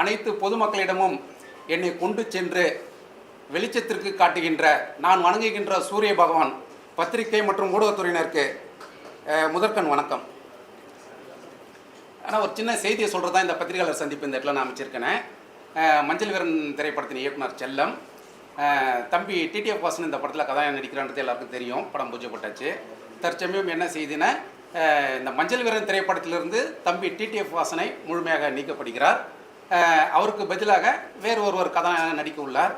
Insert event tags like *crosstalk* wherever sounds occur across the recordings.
அனைத்து பொதுமக்களிடமும் என்னை கொண்டு சென்று வெளிச்சத்திற்கு காட்டுகின்ற நான் வணங்குகின்ற சூரிய பகவான் பத்திரிகை மற்றும் ஊடகத்துறையினருக்கு முதற்கண் வணக்கம். ஆனால் ஒரு சின்ன செய்தியை சொல்கிறது தான் இந்த பத்திரிகையாளர் சந்திப்பு இந்த இடத்துல நான் அமைச்சிருக்கேன். மஞ்சள் வீரன் திரைப்படத்தின் இயக்குனர் செல்லம் தம்பி டிடிஎஃப் வாசன் இந்த படத்தில் கதாநாயகன் நடிக்கிறான்றது எல்லாருக்கும் தெரியும் படம் பூஜை போட்டாச்சு தற்சமயம் என்ன செய்தினா இந்த மஞ்சள் வீரன் திரைப்படத்திலிருந்து தம்பி டிடிஎஃப் வாசனை முழுமையாக நீக்கப்படுகிறார். அவருக்கு பதிலாக வேறு ஒருவர் கதாநாயகன் நடிக்க உள்ளார்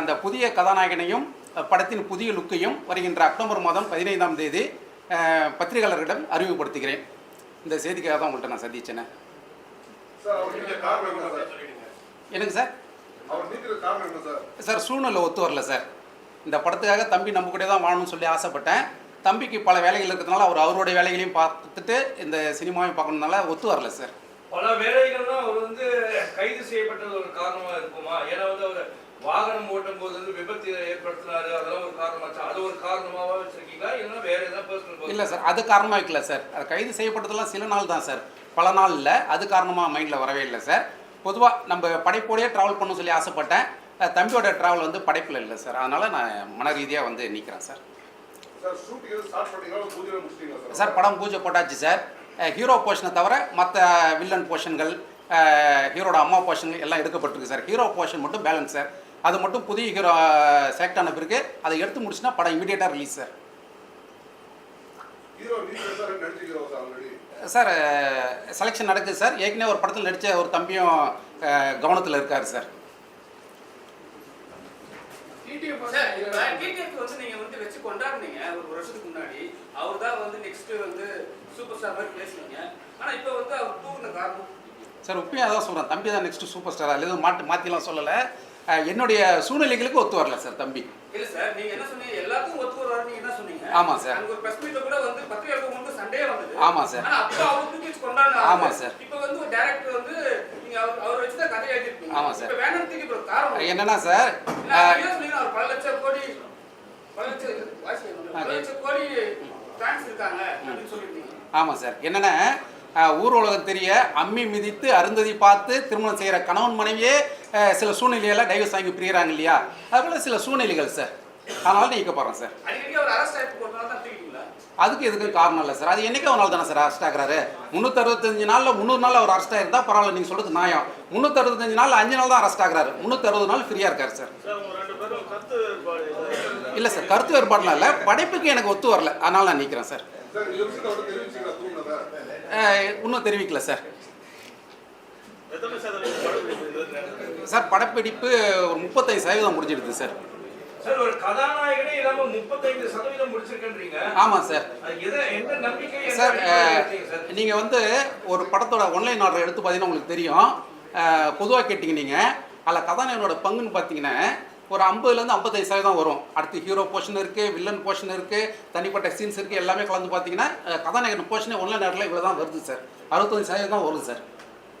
அந்த புதிய கதாநாயகனையும் படத்தின் புதிய லுக்கையும் வருகின்ற அக்டோபர் மாதம் பதினைந்தாம் தேதி பத்திரிகையாளர்களிடம் அறிமுகப்படுத்துகிறேன். இந்த செய்திக்காக தான் உங்கள்கிட்ட நான் சந்திச்சேனே. சார் அவர் நீங்க காரணம் என்ன சார் எனக்கு சார்? அவர் நீக்கிற காரணம் என்ன சார்? சார் சூழ்நிலை ஒத்து வரல சார். இந்த படத்துக்காக தம்பி நம்ம கூட தான் வாழணும்னு சொல்லி ஆசைப்பட்டேன். தம்பிக்கு பல வேலைகள் இருக்கிறதுனால அவர் அவருடைய வேலைகளையும் பார்த்துட்டு இந்த சினிமாவையும் பார்க்கணுனால ஒத்து வரல சார். பல வேலைகள்லாம் அவர் வந்து கைது செய்யப்பட்டது ஒரு காரணமா இருக்குமா? ஏன்னா வந்து அவர் வாகனம் ஓட்டும் போது வந்து விபத்து ஏற்படுத்தினாரு. அதெல்லாம் ஒரு காரணமாச்சு? அது ஒரு காரணமாவா வச்சிருக்கீங்களா? இல்லைன்னா வேற ஏதாவது பர்சனல் இல்லை சார். அது காரணமாக வைக்கல சார். அது கைது செய்யப்பட்டதெல்லாம் சில நாள் தான் சார். பல நாள் இல்லை. அது காரணமாக மைண்டில் வரவே இல்லை சார். பொதுவாக நம்ம படைப்போடையே ட்ராவல் பண்ண சொல்லி ஆசைப்பட்டேன். தம்பியோட ட்ராவல் வந்து படைப்பில் இல்லை சார். அதனால் நான் மன ரீதியாக வந்து நிற்கிறேன் சார்? சார் படம் பூஜை போட்டாச்சு சார். ஹீரோ போர்ஷனை தவிர மற்ற வில்லன் போர்ஷன்கள் ஹீரோட அம்மா போர்ஷன் எல்லாம் எடுக்கப்பட்டிருக்கு சார். ஹீரோ போர்ஷன் மட்டும் பேலன்ஸ் சார். அது மட்டும் புதிய ஹீரோ செலக்ட் ஆன பிறகு அதை எடுத்து முடிச்சுனா படம் இமீடியட்டாக ரிலீஸ் சார். சார் செலெக்ஷன் நடக்குது சார். ஏற்கனவே ஒரு படத்தில் நடித்த ஒரு தம்பியும் கவனத்தில் இருக்கார் சார். சார், TTF வந்து நீங்க வந்து வச்சு கொண்டாடுனீங்க. ஒரு வருஷத்துக்கு முன்னாடி. அவர் தான் வந்து நெக்ஸ்ட் வந்து சூப்பர் ஸ்டார் மாதிரி பேசுனீங்க. ஆனா இப்போ வந்து அவர் தூக்குன காரணம். சார் உண்மையாக தான் சொல்கிறேன் தம்பி தான் நெக்ஸ்ட் சூப்பர் ஸ்டார் அதில் எதுவும் மாட்டு மாற்றிலாம் சொல்லலை. என்னுடைய சூழ்நிலைகளுக்கு ஒத்து வரல சார் தம்பி. இல்ல சார் நீங்க என்ன சொன்னீங்க? எல்லாத்துக்கும் ஒத்து வருவாரு நீங்க என்ன சொன்னீங்க? ஆமா சார். அங்க ஒரு பிரஸ் மீட்ல கூட வந்து பத்திரிகையாளர்கள் வந்து சண்டையே வந்தது. ஆமா சார். அப்போ அவர் தூக்கி வச்சு கொண்டாடுனாரு. ஆமா சார். இப்போ வந்து ஒரு டைரக்டர் வந்து நீங்க அவர் அவர் வச்சு தான் கதை எழுதிருப்பீங்க ஆமா சார். என்னன்னா சார் ஆமாம் சார் என்னென்னா ஊர் உலகம் தெரிய அம்மி மிதித்து அருந்ததி பார்த்து திருமணம் செய்கிற கணவன் மனைவியே சில சூழ்நிலையெல்லாம் டைவர்ஸ் வாங்கி பிரிகிறாங்க இல்லையா? அதுபோல் சில சூழ்நிலைகள் சார் அதனால நீக்க போகிறேன் சார் அதுக்கு எதுக்கும் காரணம் இல்லை சார் அது என்னைக்கு ஒரு நாள் தானே சார் அரெஸ்ட் ஆகிறாரு. முந்நூற்றறுபத்தஞ்சு நாளில் முந்நூறு நாள் அவர் அரெஸ்ட் ஆயிருந்தா பரவாயில்ல நீங்கள் சொல்கிறது நியாயம். முந்நூற்றறுபத்தஞ்சு நாள் அஞ்சு நாள் தான் அரெஸ்ட் ஆகிறாரு. முந்நூற்றறுபது நாள் ஃப்ரீயாக இருக்கார் சார் இல்லை சார் கருத்து வேறுபாடுலாம் இல்லை. படைப்புக்கு எனக்கு ஒத்து வரல. அதனால நான் நிற்கிறேன் சார் இன்னும் தெரிவிக்கல சார் சார் படப்பிடிப்பு ஒரு முப்பத்தைந்து சதவீதம் முடிஞ்சிடுது சார் சார் ஒரு கதாநாயகனே இல்லாம முப்பத்தைந்து சதவீதம் முடிச்சிருக்கேன்றீங்க. ஆமாம் சார். எந்த நம்பிக்கை சார் நீங்கள் வந்து ஒரு படத்தோட ஒன்லைன் ஆர்டர் எடுத்து பார்த்தீங்கன்னா உங்களுக்கு தெரியும். பொதுவாக கேட்டிங்க நீங்கள் அதில் கதாநாயகனோட பங்குன்னு பார்த்தீங்கன்னா ஒரு ஐம்பதுலேருந்து ஐம்பத்தைந்து சதவீதம் வரும். அடுத்து ஹீரோ போர்ஷன் இருக்குது வில்லன் போர்ஷன் இருக்குது தனிப்பட்ட சீன்ஸ் இருக்குது எல்லாமே கலந்து பார்த்தீங்கன்னா கதாநாயகன் போர்ஷனே ஒன்லைன் ஆர்டரில் இவ்வளோ தான் வருது சார். அறுபத்தஞ்சு சதவீதம் தான் வருது சார்.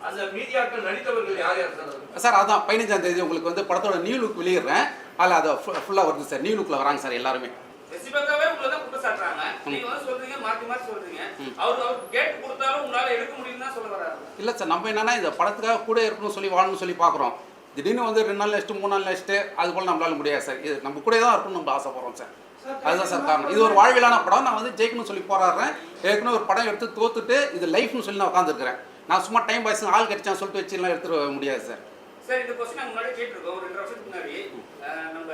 அந்த மீடியாக்கள் நடித்தவர்கள் யார் யார் சார்? அது? சார் அதான் பதினஞ்சாம் தேதி உங்களுக்கு வந்து படத்தோட நியூ லுக் வெளியிடுறேன். அதில் அதை ஃபுல்லாக வருது சார். நியூ லுக்கில் வராங்க சார் எல்லாருமே. ரெசிபக்காவே உங்களை தான் குற்றம் சாட்டுறாங்க. நீங்க வந்து சொல்றீங்க மாத்தி மாத்தி சொல்றீங்க. அவர் அவர் கேட் கொடுத்தாலும் உங்களால எடுக்க முடியும்னு தான் சொல்ல வராரு இல்லை சார் நம்ம என்னன்னா இந்த படத்துக்காக கூட இருக்கணும்னு சொல்லி வாழணும்னு சொல்லி பார்க்குறோம். திடீர்னு வந்து ரெண்டு நாள் நெக்ஸ்ட்டு மூணு நாள் நெக்ஸ்ட்டு அது போல் நம்மளால முடியாது சார். இது நம்ம கூட தான் இருக்கணும்னு நம்ம ஆசைப்படுறோம் சார். அதுதான் சார் காரணம். இது ஒரு வாழ்வியலான படம். நான் வந்து ஜெயிக்கணும்னு சொல்லி போராடுறேன். ஏற்கனவே ஒரு படம் எடுத்து தோத்துட்டு இது லைஃப்னு சொல்லி நான் உட்காந்துருக்கிறேன் நான் சும்மா டைம் பாய்ஸ் ஆள் கிடைச்சான்னு சொல்லிட்டு வச்சுலாம் எடுத்துட முடியாது சார். சார் இந்த கொஸ்டின் முன்னாடி கேட்டிருக்கோம். ஒரு ரெண்டு வருஷத்துக்கு முன்னாடி நம்ம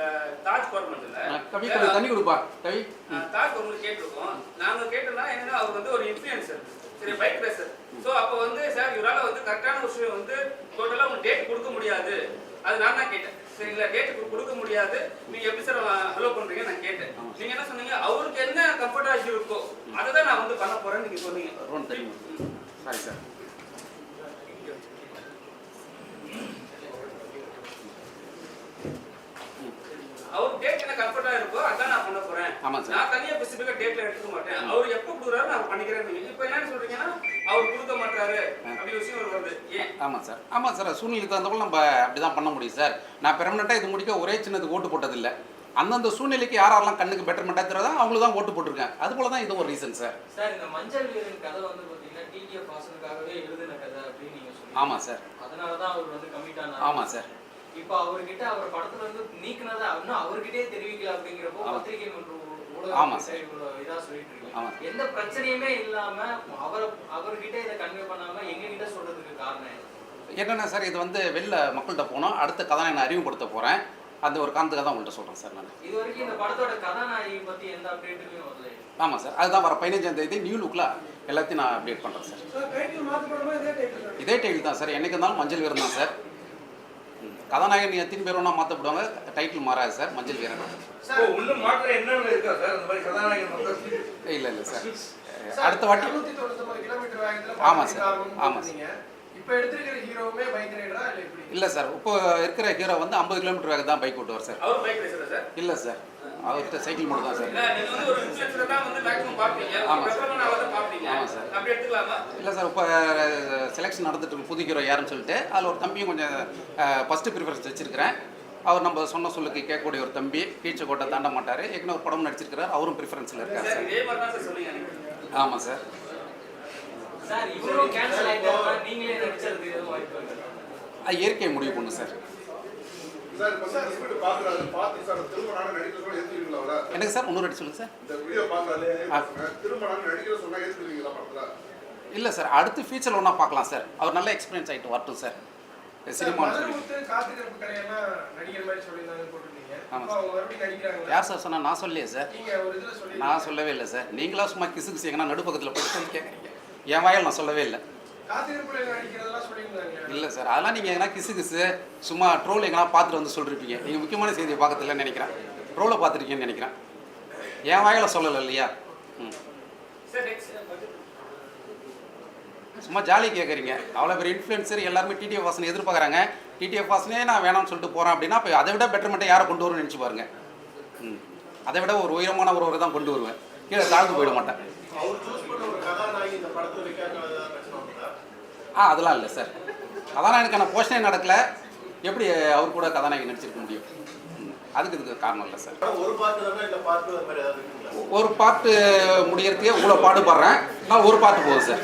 தாஜ் கவர்மெண்ட்ல கவி தண்ணி கொடுப்பா கவி. தாஜ் கவர்மெண்ட் கேட்டிருக்கோம். நாங்க கேட்டோம்னா என்னன்னா அவர் வந்து ஒரு இன்ஃபுளுசர் சரி பைக் ரேசர் ஸோ அப்போ வந்து சார் இவரால வந்து கரெக்டான விஷயம் வந்து டோட்டலாக உங்களுக்கு டேட் கொடுக்க முடியாது. அது நான் தான் கேட்டேன். சரிங்களா டேட் கொடுக்க முடியாது. நீங்க எப்படி சார் ஹலோ பண்றீங்க நான் கேட்டேன். நீங்க என்ன சொன்னீங்க? அவருக்கு என்ன கம்ஃபர்டா இருக்கோ அதை தான் நான் வந்து பண்ண போறேன்னு நீங்க சொன்னீங்க. சாரி சார் அவர் டேட் என்ன கம்ஃபர்டா இருக்கோ அதான் நான் பண்ண போறேன் ஆமா சார். நான் தனியா ஸ்பெசிஃபிக்கா டேட்ல எடுத்துக்க மாட்டேன். அவர் எப்போ கொடுக்குறாரு நான் பண்ணிக்கிறேன் இப்போ என்ன சொல்றீங்கன்னா அவர் கொடுக்க மாட்டாரு அப்படி விஷயம் வருது. ஏன்? ஆமாம் சார். ஆமாம் சார் சூழ்நிலைக்கு தகுந்த போல் நம்ம அப்படி தான் பண்ண முடியும் சார். நான் பெர்மனெண்ட்டாக இது முடிக்க ஒரே சின்னதுக்கு ஓட்டு போட்டதில்லை. அந்தந்த சூழ்நிலைக்கு யார் யாரெல்லாம் கண்ணுக்கு பெட்டர்மெண்ட்டாக தெரியாதோ அவங்களுக்கு தான் ஓட்டு போட்டிருக்கேன். அது போல தான் இது ஒரு ரீசன் சார். சார் இந்த மஞ்சள் வீரன் கதை வந்து பார்த்தீங்கன்னா டிடிஎஃப் வாசனுக்காகவே எழுதின கதை அப்படின்னு நீங்க சொன்னீங்க. ஆமாம் சார். அதனால தான் அவர் வந்து ஆமாம் சார். இப்போ அவர்கிட்ட அவர் படத்துல இருந்து நீக்கினதா இன்னும் அவர்கிட்டயே தெரிவிக்கல அப்படிங்கிறப்போ ஆமா. பத்திரிகை மற்றும் ஆமா. ஊடகம் சார். இவ்வளவு இதா சொல்லிட்டு ஆமா. இருக்கீங்க எந்த பிரச்சனையுமே இல்லாம அவரை அவர்கிட்ட இதை கன்வே பண்ணாம எங்க கிட்ட சொல்றதுக்கு காரணம் என்ன? என்னென்ன சார் இது வந்து வெளில மக்கள்கிட்ட போனோம். அடுத்த கதாநாயகனை அறிமுகப்படுத்த போகிறேன் அந்த ஒரு காரணத்துக்காக தான் உங்கள்கிட்ட சொல்கிறேன் சார் நான். இது வரைக்கும் இந்த படத்தோட கதாநாயகி பத்தி எந்த அப்டேட்டுமே வரல ஆமாம் சார். அதுதான் வர பதினஞ்சாம் தேதி நியூ லுக்கில் எல்லாத்தையும் நான் அப்டேட் பண்ணுறேன் சார். இதே டைட்டில் தான் சார். என்னைக்கு இருந்தாலும் மஞ்சள் வீரன் தான் சார். கதாநாயகன் எத்தனை பேர் வேணா மாற்றப்படுவாங்க டைட்டில் மாறாது சார். மஞ்சள் வீரன் இப்போ உள்ள மாற்றம் என்னன்னு இருக்கா சார்? அந்த மாதிரி கதாநாயகன் மக்கள் இல்லை இல்லை சார். அடுத்த வாட்டி. ஆமா சார். ஆமா சார். இல்ல சார். இப்போ இருக்கிற ஹீரோ வந்து ஐம்பது கிலோமீட்டர் வேகம் தான் பைக் ஓட்டுவார் சார்? இல்லை சார். அவர்கிட்ட சைக்கிள் மட்டும் தான் சார். இல்ல நீங்க வந்து ஒரு இன்ஃபுளுசர் தான் வந்து மேக்ஸிமம் பாப்பீங்க ஆமா ஒரு சார். இல்லை சார் இப்போ செலெக்ஷன் நடந்துட்டு இருக்கு. புது ஹீரோ யாருன்னு சொல்லிட்டு அதில் ஒரு தம்பியும் கொஞ்சம் ஃபஸ்ட்டு ப்ரிஃபரன்ஸ் வச்சிருக்கிறேன். அவர் நம்ம சொன்ன சொல்லுக்கு கேட்கக்கூடிய ஒரு தம்பி கீழ்ச்சி கோட்டை தாண்ட மாட்டார். ஏற்கனவே ஒரு படம் நடிச்சிருக்கிறார். அவரும் ப்ரிஃபரன்ஸில் இருக்கார் சார் ஆமாம் சார் இயற்கையை முடிவு பண்ணும் சார். எனக்கு சார் இன்னொரு வாட்டி சொல்லுங்கள் சார். இல்லை சார் அடுத்து ஃபியூச்சரில் ஒன்றா பார்க்கலாம் சார். அவர் நல்ல எக்ஸ்பீரியன்ஸ் ஆகிட்டு வரட்டும் சார். சினிமான்னு சொல்லி நடிக்கிறாங்களா? யார் சார் சொன்னால் நான் சொல்லலையே சார். நீங்க ஒரு இதுல சொல்லி நான் சொல்லவே இல்லை சார். நீங்களா சும்மா கிசு கிசு எங்கன்னா நடுப்பக்கத்தில் போய் சொல்லி கேட்குறீங்க என் வாயில் நான் சொல்லவே இல்லை. இல்லை சார் அதெல்லாம் நீங்கள் எங்கன்னா கிசு கிசு சும்மா ட்ரோல் எங்கன்னா பார்த்துட்டு வந்து சொல்லிருப்பீங்க. நீங்கள் முக்கியமான செய்தியை பார்க்கறதில்லன்னு நினைக்கிறேன். ட்ரோலை பார்த்துருக்கீங்கன்னு நினைக்கிறேன். என் வாயில் சொல்லலை இல்லையா? ம். சும்மா ஜாலி கேட்குறீங்க அவ்வளோ பெரிய இன்ஃப்ளூயன்சர் எல்லாருமே டிடிஎஃப் வாசனை எதிர்பார்க்குறாங்க. டிடிஎஃப் வாசனே நான் வேணாம்னு சொல்லிட்டு போகிறேன் அப்படின்னா இப்போ அதை விட பெட்டர்மெண்ட்டை யாரை கொண்டு வரும்னு நினச்சி பாருங்க. ம். அதை விட ஒரு உயரமான ஒருவரை தான் கொண்டு வருவேன். கீழே தாழ்ந்து போயிட மாட்டேன் அவர் சூஸ் பண்ண ஒரு கதாநாயகி இந்த படத்துல வைக்காம ஏதாவது பிரச்சனை வந்ததா ஆ அதெல்லாம் இல்லை சார் கதாநாயகனுக்கான போஷனே நடக்கல. எப்படி அவர் கூட கதாநாயகி நடிச்சிருக்க முடியும்? அதுக்கு இதுக்கு காரணம் இல்லை சார் ஒரு பாட்டு தானே இல்ல பாட்டு அது மாதிரி ஏதாவது இருக்குங்களா? ஒரு பாட்டு முடியறதுக்கே இவ்வளோ பாடுபடுறேன். நான் ஒரு பாட்டு போதும் சார்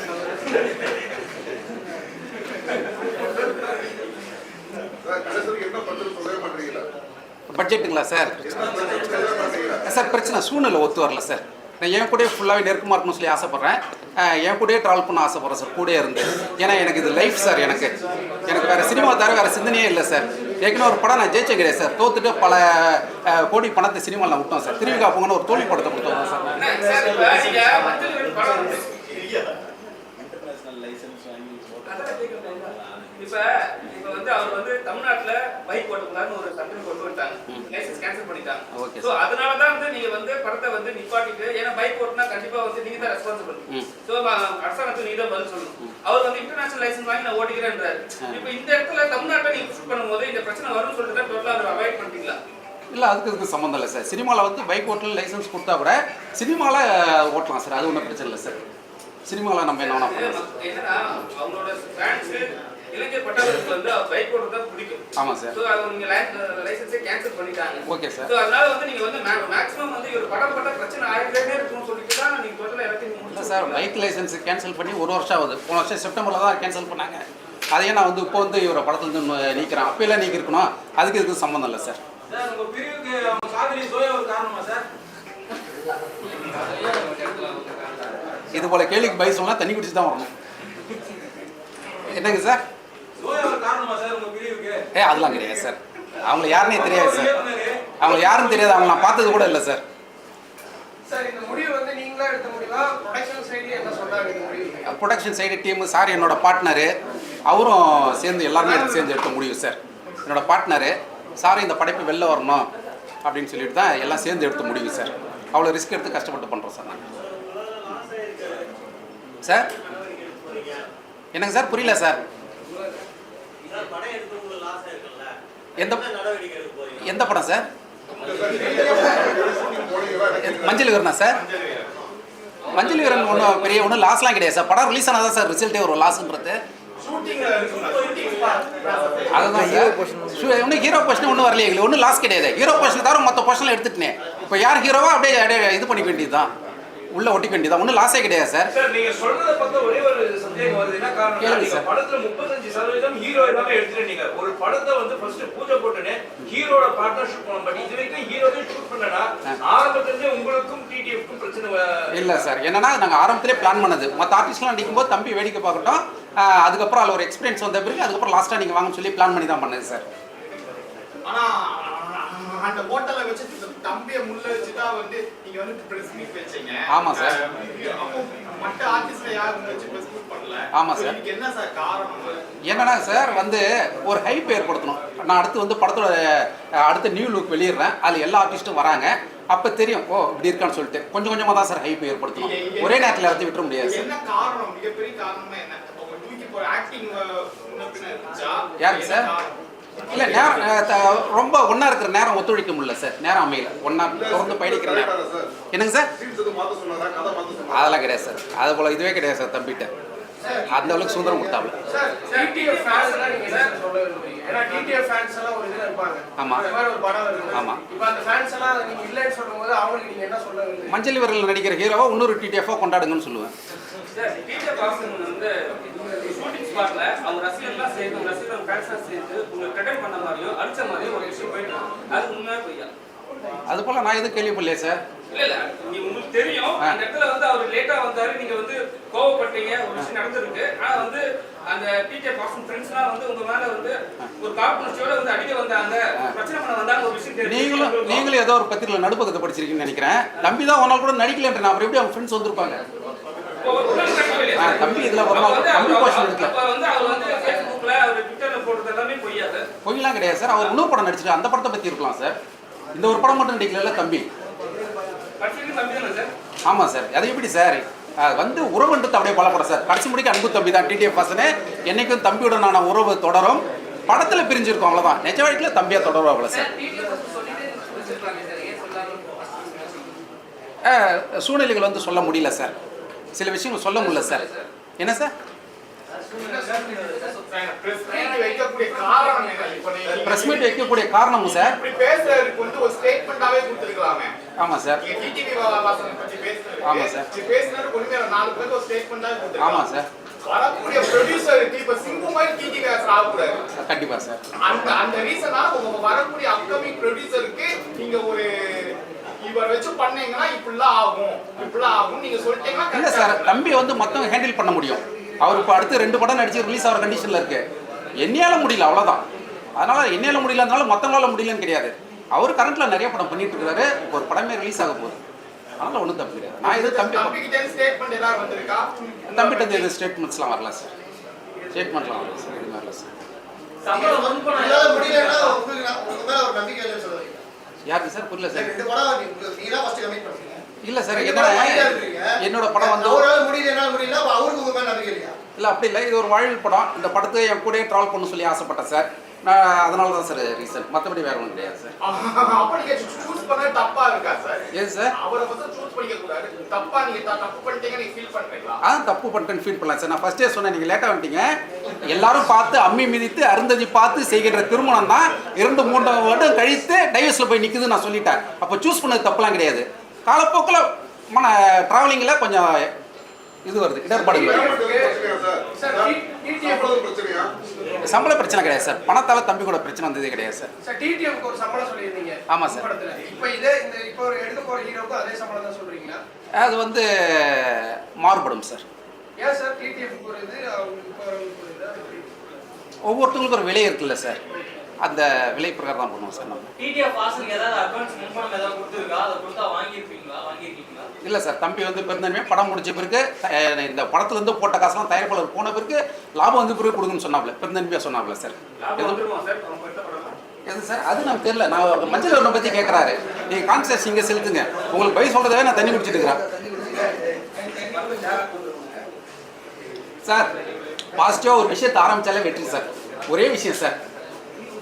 பட்ஜெட்டுங்களா சார் சார் பிரச்சனை சூழ்நிலை ஒத்து வரல சார் நான் என் கூடயே ஃபுல்லாகவே நெருக்கமாக இருக்கணும்னு சொல்லி ஆசைப்பட்றேன். என் கூடயே ட்ராவல் பண்ண ஆசைப்பட்றேன் சார் கூடயே இருந்து. ஏன்னா எனக்கு இது லைஃப் சார் எனக்கு. எனக்கு வேறு சினிமா தவிர வேறு சிந்தனையே இல்லை சார் ஏற்கனவே ஒரு படம் நான் ஜெயிச்ச கிடையாது சார் தோத்துட்டு பல கோடி பணத்தை சினிமாவில் நான் விட்டோம் சார் திருவிழா போங்கன்னு ஒரு தோல்வி படத்தை கொடுத்தோம் சார் சார் இப்போ வந்து அவர் வந்து தமிழ்நாட்டுல பைக் ஓட்டக்கூடாதுன்னு ஒரு சட்டம் கொண்டு வந்துட்டாங்க. லைசன்ஸ் கேன்சல் பண்ணிட்டாங்க. சோ அதனால தான் வந்து நீங்க வந்து படத்தை வந்து நிப்பாட்டிட்டு ஏன்னா பைக் ஓட்டினா கண்டிப்பா வந்து நீங்க தான் ரெஸ்பான்சிபிள். சோ அரசாங்கத்துக்கு நீங்க தான் பதில் சொல்லணும். அவர் வந்து இன்டர்நேஷனல் லைசன்ஸ் வாங்கி நான் ஓட்டிக்கிறேன்றாரு. இப்போ இந்த இடத்துல தமிழ்நாட்டை நீங்க ஷூட் பண்ணும்போது இந்த பிரச்சனை வரும்னு சொல்லிட்டு தான் டோட்டலா அவர் அவாய்ட் பண்ணிட்டீங்களா? இல்லை அதுக்கு இதுக்கு சம்மந்தம் இல்லை சார். சினிமாவில் வந்து பைக் ஓட்டல் லைசன்ஸ் கொடுத்தா கூட சினிமாவில் ஓட்டலாம் சார். அது ஒன்றும் பிரச்சனை இல்லை சார். சினிமாவில் நம்ம என்ன பண்ணலாம். சார் இளைஞர் பட்டாளத்துக்கு வந்து பைக் ஓட்டுறது பிடிக்கும். ஆமாம் சார். சோ அது நீங்க லைசன்ஸே கேன்சல் பண்ணிட்டாங்க. Okay sir. சோ அதனால வந்து நீங்க வந்து மேக்ஸிமம் வந்து ஒரு படம் பட்ட பிரச்சனை ஆயிட்டே இருக்கும்னு சொல்லிட்டு தான் நீங்க டோட்டலா எல்லாத்தையும் இல்லை முடிச்சு சார் பைக் லைசன்ஸ் கேன்சல் பண்ணி ஒரு வருஷம் ஆகுது. போன வருஷம் செப்டம்பரில் தான் கேன்சல் பண்ணாங்க. அதையே நான் வந்து இப்போ வந்து இவரை படத்துலேருந்து நீக்கிறேன். அப்போல்லாம் நீக்கிருக்கணும். அதுக்கு இதுக்கு சம்மந்தம் இல்லை சார். சார் உங்க பிரிவுக்கு அவங்க காதலி சோயா ஒரு காரணமா சார்? இது போல கேள்விக்கு பதில் சொன்னால் தண்ணி குடிச்சு தான் வரணும். என்னங்க சார்? ஏ அதெல்லாம் கிடையாது சார். அவங்கள யாருன்னே தெரியாது சார். அவங்கள யாருன்னு தெரியாது. அவங்க நான் பார்த்தது கூட இல்லை சார். சார் இந்த முடிவு வந்து நீங்களா எடுத்த முடிவா? Production side production team sir என்னோட பார்ட்னரு அவரும் சேர்ந்து எல்லாருமே எடுத்து சேர்ந்து எடுத்த முடிவு சார். என்னோட பார்ட்னரு சார் இந்த படைப்பு வெளில வரணும் அப்படின்னு சொல்லிட்டு தான் எல்லாம் சேர்ந்து எடுத்த முடிவு சார். அவ்வளோ ரிஸ்க் எடுத்து கஷ்டப்பட்டு பண்ணுறோம் சார் நாங்கள் சார்? என்னங்க சார்? புரியல சார் சார் படம் எடுத்தவங்களுக்கு லாஸ் ஆயிருக்குல்ல எந்த என்ன நடவடிக்கை எடுக்க போறீங்க? எந்த படம் சார்? மஞ்சள் வீரனா சார்? மஞ்சள் வீரன் ஒன்றும் பெரிய ஒன்றும் லாஸ்லாம் கிடையாது சார். படம் ரிலீஸ் ஆனால் தான் சார் ரிசல்ட்டே வரும் லாஸ்ன்றது அதுதான் சார். ஒன்றும் ஹீரோ பொசிஷன் ஒன்றும் வரலையே ஒன்றும் லாஸ் கிடையாது. ஹீரோ பொசிஷன் தவிர மொத்த பொசிஷனில் எடுத்துட்டேன். இப்போ யார் ஹீரோவோ அப்படியே அப்படியே இது பண்ணிக்க வேண்டியது தான் உள்ள ஒட்டிக்க வேண்டியதான் ஒன்றும் லாஸே கிடையாது சார் சார் நீங்க சொல்றத பார்த்தா ஒரே ஒரு சந்தேகம் வருது. என்ன காரணம் நீங்க. படத்துல முப்பத்தஞ்சு சதவீதம் ஹீரோ எல்லாமே எடுத்துட்டீங்க ஒரு படத்தை வந்து ஃபர்ஸ்ட் பூஜை போட்டுன்னு ஹீரோட பார்ட்னர்ஷிப் பண்ணணும் பட் இது வரைக்கும் ஹீரோவே ஷூட் பண்ணனா ஆரம்பத்துல உங்களுக்கும் டிடிஎஃப்க்கும் பிரச்சனை இல்லை சார் என்னன்னா நாங்கள் ஆரம்பத்திலே பிளான் பண்ணது. மற்ற ஆர்டிஸ்ட்லாம் நடிக்கும்போது தம்பி வேடிக்கை பார்க்கட்டும். அதுக்கப்புறம் அதில் ஒரு எக்ஸ்பீரியன்ஸ் வந்த பிறகு அதுக்கப்புறம் லாஸ்ட்டாக நீங்கள் வாங்கன்னு சொல்லி பிளான் பண்ணி தான் பண்ணது சார் ஆனா அந்த ஹோட்டல்ல வச்சு தம்பிய முள்ள வச்சு தான் வந்து நீங்க வந்து பிரஸ் மீட் வச்சீங்க. ஆமா சார். மற்ற ஆர்டிஸ்ட்ல யாரும் வச்சு பிரஸ் மீட் பண்ணல. ஆமா சார். என்ன சார் காரணம்? என்னன்னா சார் வந்து ஒரு ஹைப் ஏற்படுத்தணும். நான் அடுத்து வந்து படத்தோட அடுத்த நியூ லுக் வெளியிடுறேன். அதில் எல்லா ஆர்டிஸ்ட்டும் வராங்க. அப்போ தெரியும் ஓ இப்படி இருக்கான்னு சொல்லிட்டு. கொஞ்சம் கொஞ்சமாக தான் சார் ஹைப் ஏற்படுத்தணும். ஒரே நேரத்தில் எல்லாத்தையும் விட்டுற முடியாது சார் என்ன காரணம்? மிகப்பெரிய காரணமா என்ன? யாருக்கு சார்? இல்லை நேரம் ரொம்ப ஒன்றா இருக்கிற நேரம் ஒத்துழைக்க முடியல சார். நேரம் அமையல. ஒன்றா தொடர்ந்து பயணிக்கிற நேரம். என்னங்க சார்? அதெல்லாம் கிடையாது சார். அது போல் இதுவே கிடையாது சார் தம்பிட்ட. அந்த அளவுக்கு சுதந்திரம் டிடிஎஃப் டிடிஎஃப் விரும்புறீங்க? மஞ்சள் விரல் நடிக்கிற ஹீரோவை இன்னொரு டிடிஎஃபாக கொண்டாடுங்கன்னு சொல்லுவேன் சார் டீச்சர் பாசன் வந்து ஷூட்டிங் ஸ்பாட்ல அவங்க ரசிகர்லாம் சேர்ந்து ரசிகர் ஃபேன்ஸ்லாம் சேர்ந்து உங்களுக்கு ரிட்டர்ன் பண்ண மாதிரியும் அடிச்ச மாதிரியும் ஒரு விஷயம் போயிட்டு. அது உண்மையா பொய்யா? அது போல் நான் எதுவும் கேள்விப்படலையே சார் இல்ல இல்ல. நீ உங்களுக்கு தெரியும். அந்த இடத்துல வந்து அவர் லேட்டா வந்தாரு. நீங்க வந்து கோவப்பட்டீங்க. ஒரு விஷயம் நடந்திருக்கு. ஆனா வந்து அந்த டீச்சர் பாசன் ஃப்ரெண்ட்ஸ்லாம் வந்து உங்க மேல வந்து ஒரு காழ்ப்புணர்ச்சியோட வந்து அடிக்க வந்தாங்க. பிரச்சனை பண்ண வந்தாங்க. ஒரு விஷயம் நீங்களும் நீங்களும் ஏதோ ஒரு பத்திரிகையில் நடுப்பக்கத்தை படிச்சிருக்கீங்கன்னு நினைக்கிறேன். தம்பி தான் நாள் கூட நடிக்கலன்ற நான் அப்புறம் எப்படி அவங்க ஃப்ரெண்ட்ஸ் வந்திருப்பாங்க? தம்பி இதுல ஒரு நாள் போடுறது எல்லாமே பொய்யாது. பொய்லாம் கிடையாது சார். அவர் இன்னொரு படம் நடிச்சிட்டு அந்த படத்தை பற்றி இருக்கலாம் சார். இந்த ஒரு படம் மட்டும் நடிக்கல தம்பி. ஆமாம் சார்? அது எப்படி சார்? வந்து உறவுன்றது அப்படியே பலப்படும் சார். கடைசி முடிக்க அன்பு தம்பி தான் டிடிஎஃப் பசனே என்னைக்கும் தம்பியுடனான உறவு தொடரும். படத்தில் பிரிஞ்சிருக்கோம் அவ்வளோதான் நிஜ வாழ்க்கையில் தம்பியாக தொடரும் அவ்வளோ சார். சூழ்நிலைகள் வந்து சொல்ல முடியல சார். சில விஷயங்கள் சொல்ல முடியல சார். என்ன சார்? பிரஸ் மீட் வைக்கக்கூடிய காரணம் ப்ரெஸ் மீட் வைக்கக்கூடிய காரணமும் சார். இப்படி ஒரு ஆமாம் சார். ஆமா சார். இப்படி நாலு பேருக்கு ஒரு ஆமாம் சார். வரக்கூடிய ப்ரொடியூசருக்கு இப்ப சிங்கு மாதிரி டிடி வேசர் ஆகக்கூடாது கண்டிப்பாக சார். அந்த அந்த ரீசனா உங்க வரக்கூடிய அப்கமிங் ப்ரொடியூசருக்கு நீங்க ஒரு இவர் வச்சு பண்ணீங்கன்னா இப்படிலாம் ஆகும். இப்படிலாம் ஆகும். நீங்க சொல்லிட்டீங்கன்னா இல்லை சார். தம்பி வந்து மொத்தம் ஹேண்டில் பண்ண முடியும். அவர் இப்போ அடுத்து ரெண்டு படம் நடிச்சு ரிலீஸ் ஆகிற கண்டிஷனில் இருக்கு. என்னையால முடியல அவ்வளோதான் அதனால என்னையால முடியலனால மற்றவங்களால முடியலன்னு கிடையாது. அவர் கரண்ட்ல நிறைய படம் பண்ணிட்டு இருக்காரு. ஒரு படமே ரிலீஸ் ஆக போகுது. அதனால ஒன்றும் தப்பு கிடையாது. நான் எதுவும் தம்பி தம்பிட்ட எதுவும் ஸ்டேட்மெண்ட்ஸ்லாம் வரல சார். ஸ்டேட்மெண்ட்லாம் வரல சார். எதுவும் வரல சார். யாருக்கு சார் புரியல சார்? ரெண்டு படம் தான் ஃபர்ஸ்ட் கமிட் பண்ணீங்க இல்லை சார் என்னோட. என்னோட படம் வந்து அவரால முடியல என்னால முடியல அவருக்கு உங்க மேல நம்பிக்கை இல்லையா? இல்லை அப்படி இல்லை இது ஒரு வாழ்வில் படம். இந்த படத்தை என் கூடயே ட்ராவல் பண்ண சொல்லி ஆசைப்பட்டேன் சார். நான் அதனால தான் சார் ரீசன் மற்றபடி வேற ஒன்றும் கிடையாது சார் *laughs* அப்ப நீங்க சூஸ் பண்ண தப்பா இருக்கா சார் ஏன் சார் அவரை வந்து சூஸ் பண்ணிக்க கூடாது தப்பா நீங்க தப்பு பண்ணிட்டீங்க நீங்க ஃபீல் பண்றீங்களா? அதான் தப்பு பண்ணிட்டேன்னு ஃபீல் பண்ணலாம் சார் நான் ஃபர்ஸ்டே சொன்னேன் நீங்கள் லேட்டாக வந்துட்டீங்க. எல்லாரும் பார்த்து அம்மி மிதித்து அருந்ததி பார்த்து செய்கின்ற திருமணம் தான் இரண்டு மூன்று வருடம் கழித்து டைவர்ஸில் போய் நிற்குதுன்னு நான் சொல்லிட்டேன். அப்போ சூஸ் பண்ணது தப்புலாம் கிடையாது. காலப்போக்கில் மன ட்ராவலிங்கில் கொஞ்சம் இது வருது. இடர்பாடுகள் சம்பள பிரச்சனை கிடையாது சார். பணத்தால் தம்பி கூட பிரச்சனை வந்ததே கிடையாது சார். சார் டிடிஎஃப்க்கு ஒரு சம்பளம் சொல்லியிருந்தீங்க. ஆமா சார். இப்போ இதே இந்த இப்போ ஒரு எடுக்க போற ஹீரோக்கு அதே சம்பளம் தான் சொல்றீங்களா? அது வந்து மாறுபடும் சார்? ஒவ்வொருத்தவங்களுக்கும் ஒரு விலை இருக்குல்ல சார். அந்த விலை பிரகாரம் தான் பண்ணுவோம் சார் நம்ம. இல்லை சார் தம்பி வந்து பிறந்தமே படம் முடிச்ச பிறகு இந்த படத்துலேருந்து போட்ட காசுலாம் தயாரிப்பாளர் போன பிறகு லாபம் வந்து பிறகு கொடுக்குன்னு சொன்னாப்ல. பிறந்தன்மையாக சொன்னாப்ல சார். எது? சார்? அது நமக்கு தெரியல. நான் மஞ்சள் வரணை பற்றி கேட்குறாரு நீங்கள் கான்சர்ஸ் இங்கே செலுத்துங்க. உங்களுக்கு பை சொல்கிறதவே நான் தண்ணி குடிச்சிட்டு இருக்கிறேன். சார் பாசிட்டிவாக ஒரு விஷயத்தை ஆரம்பித்தாலே வெற்றி சார். ஒரே விஷயம் சார்.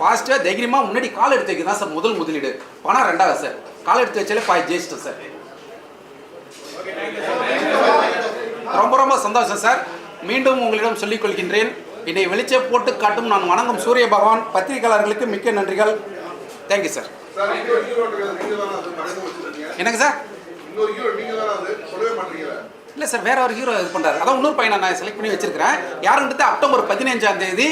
பாசிட்டிவாக தைரியமாக முன்னாடி கால் எடுத்து வைக்க தான் சார் முதல் முதலீடு. பணம் ரெண்டாவது சார். கால் எடுத்து வச்சாலே பாய் ஜெயிச்சிட்டோம் சார். ரொம்ப ரொம்ப சந்தோஷம் சார். மீண்டும் உங்களிடம் சொல்லிக் கொள்கின்றேன். என்னை வெளிச்சே போட்டு காட்டும் நான் வணங்கும் சூரிய பகவான். பத்திரிகையாளர்களுக்கு மிக்க நன்றிகள். தேங்க்யூ சார் என்னங்க சார்? இல்லை சார் வேற ஒரு ஹீரோ இது பண்ணுறாரு அதான் இன்னொரு பையனை நான் செலக்ட் பண்ணி வச்சிருக்கிறேன். யாருன்றது அக்டோபர் பதினஞ்சாம் தேதி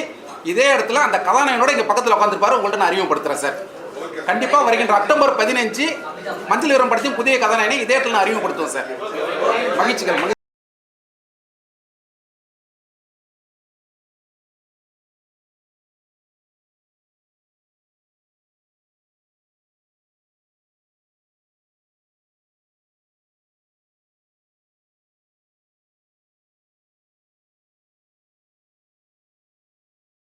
இதே இடத்துல அந்த கதாநாயகனோட இங்கே பக்கத்தில் உட்காந்துருப்பாரு உங்கள்கிட்ட நான் அறிமுகப்படுத்துகிறேன் சார் கண்டிப்பாக வருகின்ற அக்டோபர் பதினஞ்சு மஞ்சள் விவரம் படத்தையும் புதிய கதாநாயகனை இதே இடத்துல நான் அறிமுகப்படுத்துவோம் சார் மகிழ்ச்சிகள்